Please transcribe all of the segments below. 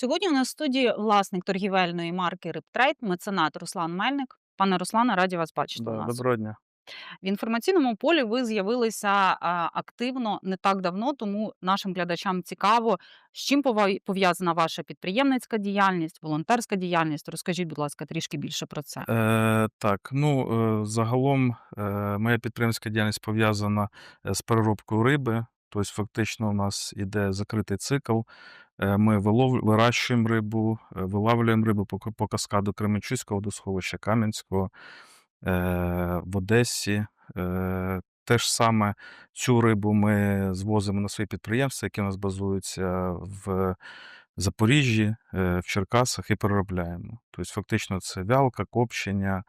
Сьогодні у нас в студії власник торгівельної марки «Рибтрейд», меценат Руслан Мельник. Пане Руслане, раді вас бачити у нас. доброго дня. В інформаційному полі ви з'явилися активно не так давно, тому нашим глядачам цікаво, з чим пов'язана ваша підприємницька діяльність, волонтерська діяльність. Розкажіть, будь ласка, трішки більше про це. Е, так, ну, е, загалом е, моя підприємська діяльність пов'язана е, з переробкою риби. Тобто, фактично, у нас іде закритий цикл. Е, Ми вилов... вирощуємо рибу, е, вилавлюємо рибу по, каскаду Кременчуцького водосховища Кам'янського е, в Одесі. Те ж саме цю рибу ми звозимо на свої підприємства, які у нас базуються в Запоріжжі, в Черкасах і переробляємо. Тобто, фактично, це вялка, копчення,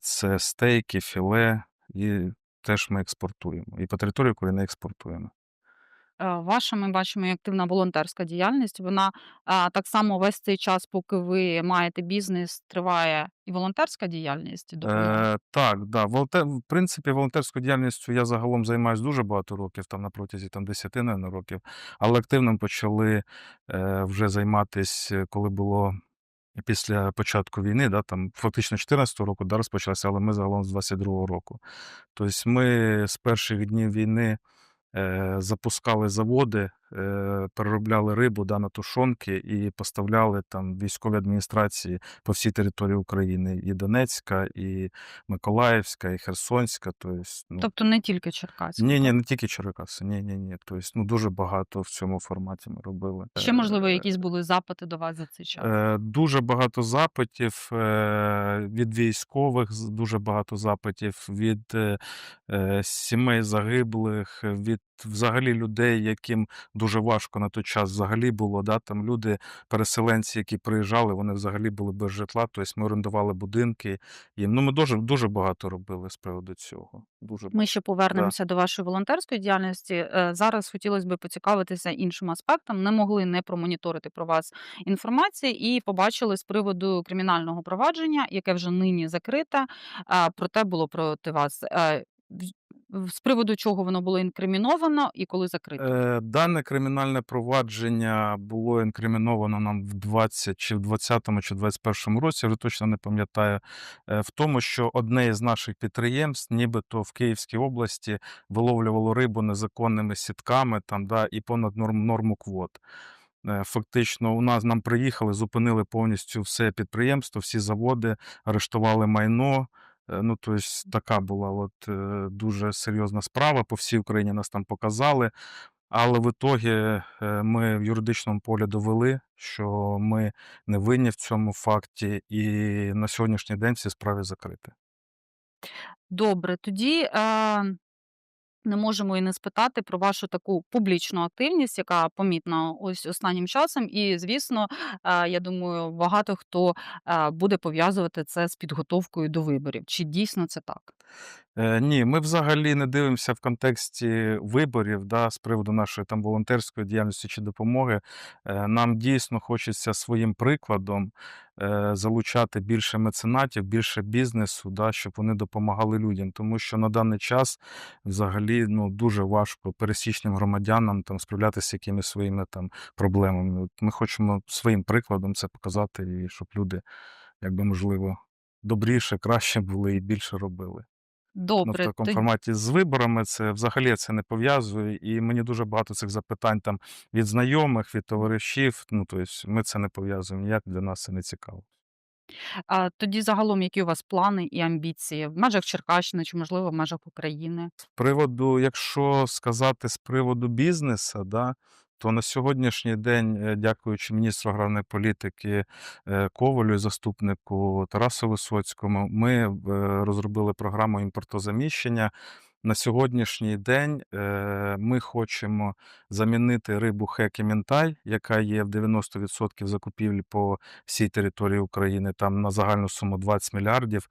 це стейки, філе, і теж ми експортуємо. І по території України експортуємо. Е, Ваша, ми бачимо, і активна волонтерська діяльність. Вона так само весь цей час, поки ви маєте бізнес, триває і волонтерська діяльність. Е, так, да. Волонтер... В принципі, волонтерською діяльністю я загалом займаюся дуже багато років, там на протязі там, 10 наверно, років, але активно почали е, вже займатися, коли було після початку війни, да, там фактично 14 року да, розпочалося, але ми загалом з 22-го року. Тобто ми з перших днів війни е, запускали заводи, е, переробляли рибу да, на тушонки і поставляли там військові адміністрації по всій території України. І Донецька, і Миколаївська, і Херсонська. Тобто, ну, Тобто не тільки Черкаська, ні, ні, не тільки Черкаси, ні, ні, ні. Тобто, ну, дуже багато в цьому форматі ми робили. Ще, можливо, Е, якісь були запити до вас за цей час? Е, Дуже багато запитів е, від військових, дуже багато запитів від е, е, сімей загиблих, від взагалі людей, яким дуже важко на той час взагалі було. Да? Там люди, переселенці, які приїжджали, вони взагалі були без житла. Тобто ми орендували будинки. їм. Ну, ми дуже, дуже багато робили з приводу цього. Дуже Ми ще Да. повернемося до вашої волонтерської діяльності. Е, Зараз хотілося б поцікавитися іншим аспектом. Не могли не промоніторити про вас інформації і побачили з приводу кримінального провадження, яке вже нині закрите. Проте було проти вас. З приводу чого воно було інкриміновано і коли закрито? Е, Дане кримінальне провадження було інкриміновано нам в 20 чи в 20-му чи 21-му році, вже точно не пам'ятаю, е, в тому, що одне із наших підприємств, нібито в Київській області, виловлювало рибу незаконними сітками там, да, і понад норм, норму квот. Е, Фактично, у нас нам приїхали, зупинили повністю все підприємство, всі заводи, арештували майно. Е, Ну, тобто, така була от, е, дуже серйозна справа. По всій Україні нас там показали. Але в ітогі е, ми в юридичному полі довели, що ми не винні в цьому факті, і на сьогоднішній день всі справи закриті. Добре, тоді не можемо і не спитати про вашу таку публічну активність, яка помітна ось останнім часом. І, звісно, е, я думаю, багато хто е, буде пов'язувати це з підготовкою до виборів. Чи дійсно це так? Е, ні, ми взагалі не дивимося в контексті виборів, да, з приводу нашої там волонтерської діяльності чи допомоги. Нам дійсно хочеться своїм прикладом залучати більше меценатів, більше бізнесу, да, щоб вони допомагали людям. Тому що на даний час взагалі ну, дуже важко пересічним громадянам там справлятися з якимись своїми там проблемами. От ми хочемо своїм прикладом це показати, і щоб люди, якби можливо, добріше, краще були і більше робили. Ну, в Добре, такому тоді форматі з виборами це взагалі це не пов'язую, і мені дуже багато цих запитань там від знайомих, від товаришів. Ну, тобто ми це не пов'язуємо ніяк, для нас це не цікаво. а тоді загалом, які у вас плани і амбіції в межах Черкащини чи можливо в межах України? З приводу, якщо сказати з приводу бізнесу, да, то на сьогоднішній день, е, дякуючи міністру аграрної політики е, Ковалю заступнику Тарасу Висоцькому, ми е, розробили програму імпортозаміщення. На сьогоднішній день ми хочемо замінити рибу хек і мінтай, яка є в 90% закупівлі по всій території України, там на загальну суму 20 мільярдів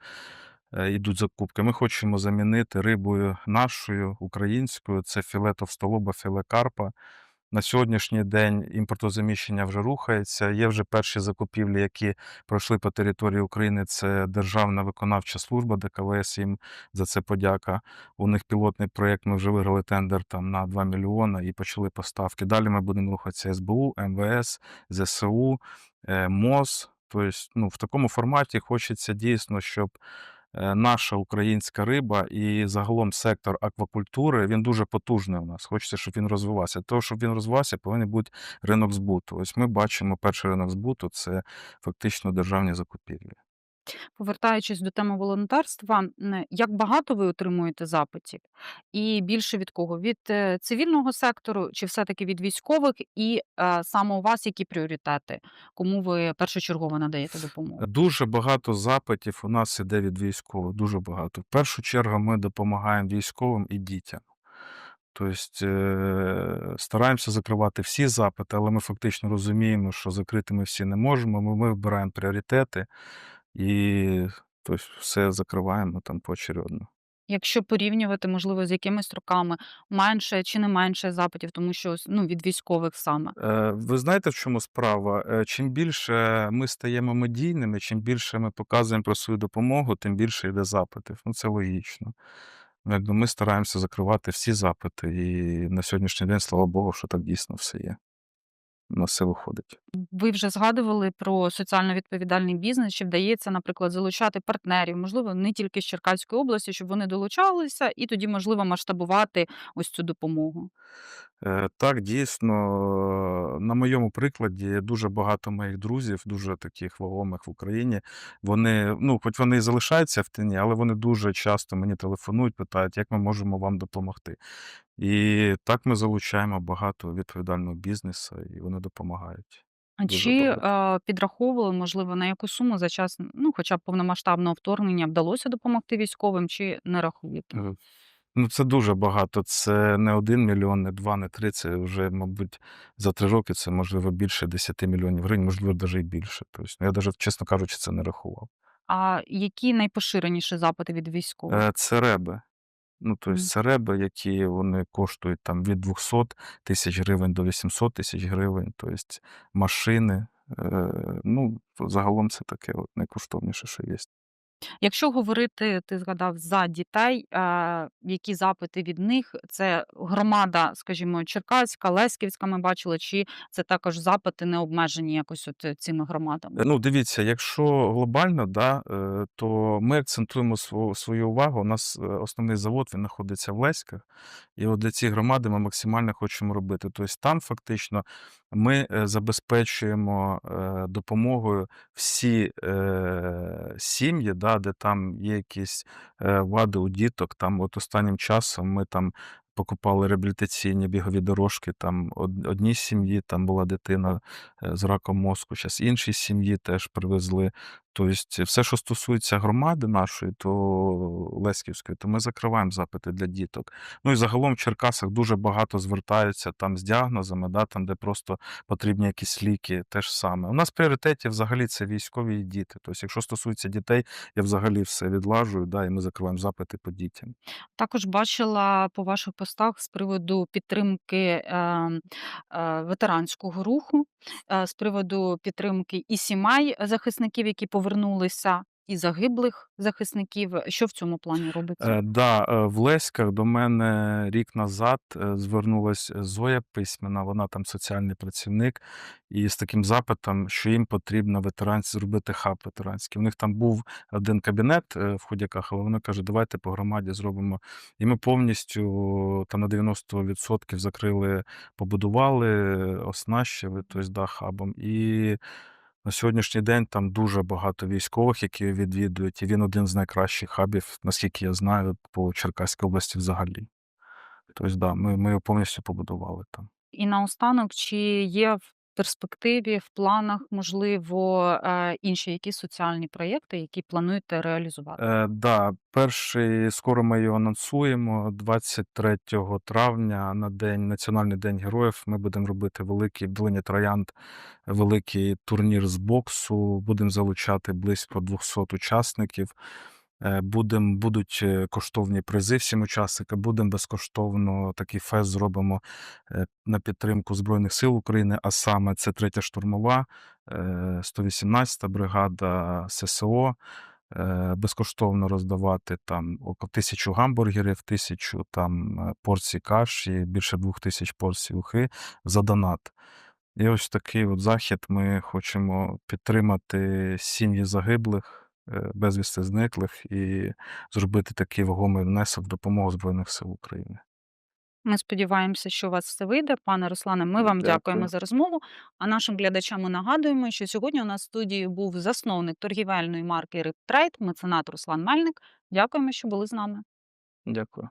йдуть закупки. Ми хочемо замінити рибою нашою українською. Це філе товстолоба, філе карпа. На сьогоднішній день імпортозаміщення вже рухається. Є вже перші закупівлі, які пройшли по території України. Це Державна виконавча служба, ДКВС їм за це подяка. У них пілотний проєкт. Ми вже виграли тендер там на 2 мільйони і почали поставки. Далі ми будемо рухатися СБУ, МВС, ЗСУ, е, МОЗ. Тобто, ну, в такому форматі хочеться дійсно, щоб наша українська риба і загалом сектор аквакультури він дуже потужний у нас. Хочеться, щоб він розвивався. Того, щоб він розвивався, повинен бути ринок збуту. Ось ми бачимо перший ринок збуту це фактично державні закупівлі. Повертаючись до теми волонтерства, як багато ви отримуєте запитів? І більше від кого? Від е, цивільного сектору чи все-таки від військових? І е, саме у вас які пріоритети? Кому ви першочергово надаєте допомогу? Дуже багато запитів у нас іде від військових. Дуже багато. В першу чергу ми допомагаємо військовим і дітям. Тобто е, стараємося закривати всі запити, але ми фактично розуміємо, що закрити ми всі не можемо. Ми, ми вибираємо пріоритети і тобто, все закриваємо там поочередно. Якщо порівнювати, можливо, з якимись роками, менше чи не менше запитів, тому що ну, від військових саме. Е, ви знаєте, в чому справа? Е, чим більше ми стаємо медійними, чим більше ми показуємо про свою допомогу, тим більше йде запитів. Ну, це логічно. Ну, Якби ми стараємося закривати всі запити, і на сьогоднішній день, слава Богу, що так дійсно все є. У нас все виходить. Ви вже згадували про соціально відповідальний бізнес. Чи вдається, наприклад, залучати партнерів, можливо, не тільки з Черкаської області, щоб вони долучалися, і тоді, можливо, масштабувати ось цю допомогу? Е, Так, дійсно, на моєму прикладі дуже багато моїх друзів, дуже таких вагомих в Україні. Вони, ну, хоч вони і залишаються в тіні, але вони дуже часто мені телефонують, питають, як ми можемо вам допомогти. І так ми залучаємо багато відповідального бізнесу, і вони допомагають. А Дуже чи е, підраховували, можливо, на яку суму за час, ну, хоча б повномасштабного вторгнення вдалося допомогти військовим, чи не рахуєте? Е, Ну, це дуже багато. Це не 1 мільйон, не 2, не 3. Це вже, мабуть, за 3 роки це можливо більше 10 мільйонів гривень, можливо, навіть і більше. Тобто, ну, я навіть, чесно кажучи, це не рахував. А які найпоширеніші запити від військових? Е, Це реби. Ну, тобто, Мгм. це реби, які вони коштують там від 200 тисяч гривень до 800 тисяч гривень. Тобто, машини. Е, Ну, загалом це таке от найкоштовніше, що є. Якщо говорити, ти згадав за дітей, е, які запити від них? Це громада, скажімо, Черкаська, Леськівська, ми бачили, чи це також запити не обмежені якось от е, цими громадами? Е, Ну, дивіться, якщо глобально, да, е, то ми акцентуємо сво- свою увагу. У нас е, основний завод він знаходиться в Леськах, і от для цієї громади ми максимально хочемо робити. Тобто там фактично ми забезпечуємо е, допомогою всі е, сім'ї, да, де там є якісь е, вади у діток. Там от останнім часом ми там. Покупали реабілітаційні бігові дорожки. Там одній сім'ї там була дитина е, з раком мозку, зараз іншій сім'ї теж привезли. Тобто, все, що стосується громади нашої, то Леськівської, то ми закриваємо запити для діток. Ну і загалом в Черкасах дуже багато звертаються там з діагнозами, да, там, де просто потрібні якісь ліки, те саме. У нас в пріоритеті взагалі це військові і діти. Тобто, якщо стосується дітей, я взагалі все відлажую, да, і ми закриваємо запити по дітям. Також бачила по ваших постах з приводу підтримки ем, е, ветеранського руху, е, з приводу підтримки і сімей захисників, які повернулися, і загиблих захисників. Що в цьому плані робиться? Е, да, е, в Леськах до мене рік назад е, звернулась Зоя Письмена, вона там соціальний працівник, і з таким запитом, що їм потрібно ветеранці зробити хаб ветеранський. У них там був один кабінет е, в Ходяках, але вона каже, давайте по громаді зробимо. І ми повністю там на 90% закрили, побудували, оснащили, тобто да, хабом. І на сьогоднішній день там дуже багато військових, які відвідують, і він один з найкращих хабів, наскільки я знаю, по Черкаській області взагалі. Тобто, да, ми, ми його повністю побудували там. І наостанок, чи є перспективі, в планах, можливо, е, інші якісь соціальні проєкти, які плануєте реалізувати? Е, да, перший скоро ми його анонсуємо. 23 травня на день Національний день героїв. Ми будемо робити великий в долині Троянд, великий турнір з боксу. Будемо залучати близько 200 учасників. Е, будем будуть, е, коштовні призи всім учасникам, будемо безкоштовно такий фест зробимо, е, на підтримку Збройних сил України, а саме це 3-я штурмова, е, 118-та бригада ССО. Безкоштовно роздавати там 1000 гамбургерів, 1000 там, порцій каші, більше 2000 порцій ухи за донат. І ось такий от захід ми хочемо підтримати сім'ї загиблих, безвісти зниклих і зробити такий вагомий внесок в допомогу Збройних сил України. Ми сподіваємося, що у вас все вийде. Пане Руслане, ми вам дякуємо за розмову. А нашим глядачам ми нагадуємо, що сьогодні у нас в студії був засновник торгівельної марки RipTrade, меценат Руслан Мельник. Дякуємо, що були з нами. Дякую.